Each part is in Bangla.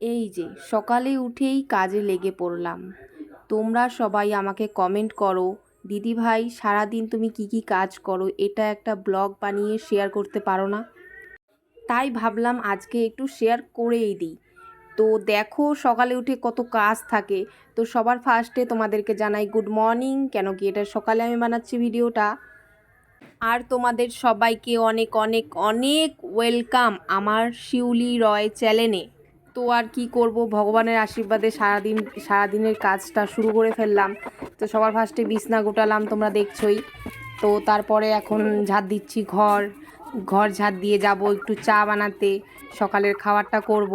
এই যে, সকালে উঠেই কাজে লেগে পড়লাম। তোমরা সবাই আমাকে কমেন্ট করো। দিদি ভাই, সারাদিন তুমি কি কি কাজ করো? এটা একটা ব্লগ বানিয়ে শেয়ার করতে পারো না? তাই ভাবলাম আজকে একটু শেয়ার করেই দিই। তো দেখো, সকালে উঠে কত কাজ থাকে। তো সবার ফার্স্টে তোমাদেরকে জানাই গুড মর্নিং কেন কি এটা সকালে আমি বানাচ্ছি ভিডিওটা। আর তোমাদের সবাইকে অনেক অনেক অনেক ওয়েলকাম আমার শিউলি রয় চ্যানেলে তো আর কি করব? ভগবানের আশীর্বাদে সারাদিন, সারাদিনের কাজটা শুরু করে ফেললাম। তো সবার ফার্স্টে বিছনা গোটালাম, তোমরা দেখছই। তো তারপরে এখন ঝাড় দিচ্ছি ঘর। ঘর ঝাড় দিয়ে যাব একটু চা বানাতে, সকালের খাবারটা করব।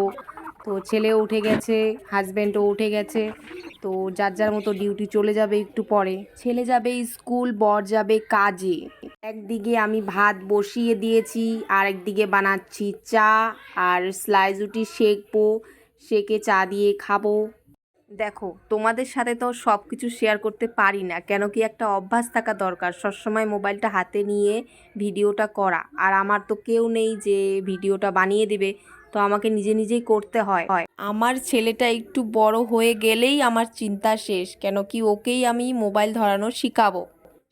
তো ছেলে উঠে গেছে হাজব্যান্ডও উঠে গেছে। তো যার যার মতো ডিউটি চলে যাবে একটু পরে। ছেলে যাবে স্কুল বর যাবে কাজে। একদিকে আমি ভাত বসিয়ে দিয়েছি আর একদিকে বানাচ্ছি চা আর স্লাইস রুটি শেকবো সেকে চা দিয়ে খাব। দেখো, তোমাদের সাথে তো সব কিছু শেয়ার করতে পারি না, কেন কি একটা অভ্যাস থাকা দরকার, সবসময় মোবাইলটা হাতে নিয়ে ভিডিওটা করা। আর আমার তো কেউ নেই যে ভিডিওটা বানিয়ে দেবে। তো আমাকে নিজে নিজেই করতে হয়। হয়। আমার ছেলেটা একটু বড় হয়ে গেলেই আমার চিন্তা শেষ কেন কি ওকেই আমি মোবাইল ধরানো শিখাবো।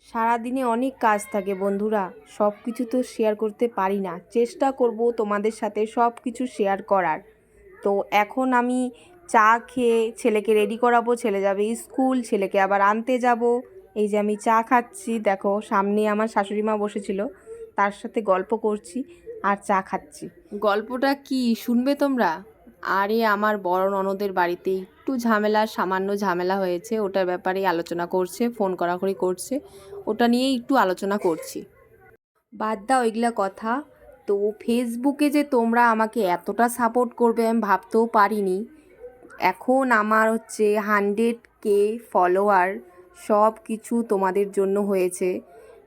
সারাদিনে অনেক কাজ থাকে বন্ধুরা সব কিছু তো শেয়ার করতে পারি না। চেষ্টা করব তোমাদের সাথে সব কিছু শেয়ার করার। তো এখন আমি চা খেয়ে ছেলেকে রেডি করাবো ছেলে যাবে স্কুল ছেলেকে আবার আনতে যাব। এই যে আমি চা খাচ্ছি দেখো সামনে আমার শাশুড়ি মা বসেছিল তার সাথে গল্প করছি। আর চা খাচ্ছি। গল্পটা কি? শুনবে তোমরা? আরে আমার বড় ননদের বাড়িতে একটু ঝামেলা সামান্য ঝামেলা হয়েছে। ওটার ব্যাপারেই আলোচনা করছে ফোন করাকরি করছে। ওটা নিয়েই একটু আলোচনা করছি। বাদ দাও এগুলা কথা। তো ফেসবুকে যে তোমরা আমাকে এতটা সাপোর্ট করবে আমি ভাবতেও পারিনি। এখন আমার হচ্ছে হান্ড্রেড কে ফলোয়ার সব কিছু তোমাদের জন্য হয়েছে।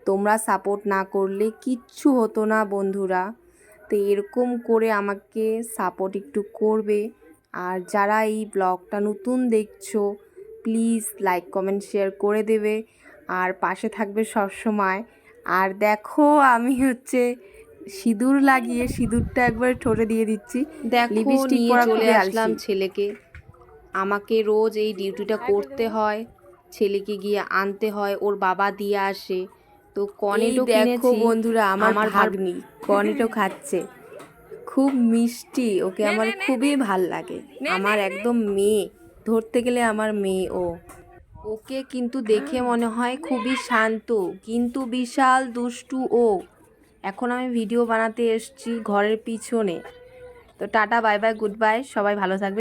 তোমরা সাপোর্ট না করলে কিচ্ছু হতো না বন্ধুরা। তো এরকম করে আমাকে সাপোর্ট একটু করবে। আর যারা এই ব্লগটা নতুন দেখছ প্লিজ লাইক কমেন্ট শেয়ার করে দেবে। আর পাশে থাকবে সব সময় আর দেখো আমি হচ্ছে সিঁদুর লাগিয়ে সিঁদুরটা একবার ঠোঁটে দিয়ে দিচ্ছি। লিপস্টিক পরা চলে আসলাম ছেলেকে। আমাকে রোজ এই ডিউটিটা করতে হয়। ছেলেকে গিয়ে আনতে হয় ওর বাবা দিয়ে আসে। তো কনেটো দেখো বন্ধুরা, আমার আমার ভাগ- ভাগ্নি কনেটো খাচ্ছে। খুব মিষ্টি ওকে আমার খুবই ভালো লাগে। আমার একদম মেয়ে ধরতে গেলে আমার মেয়ে ও। ওকে কিন্তু দেখে মনে হয় খুবই শান্ত কিন্তু বিশাল দুষ্টু ও। এখন আমি ভিডিও বানাতে এসেছি ঘরের পিছনে। তো tata bye bye good bye সবাই ভালো থাকবে।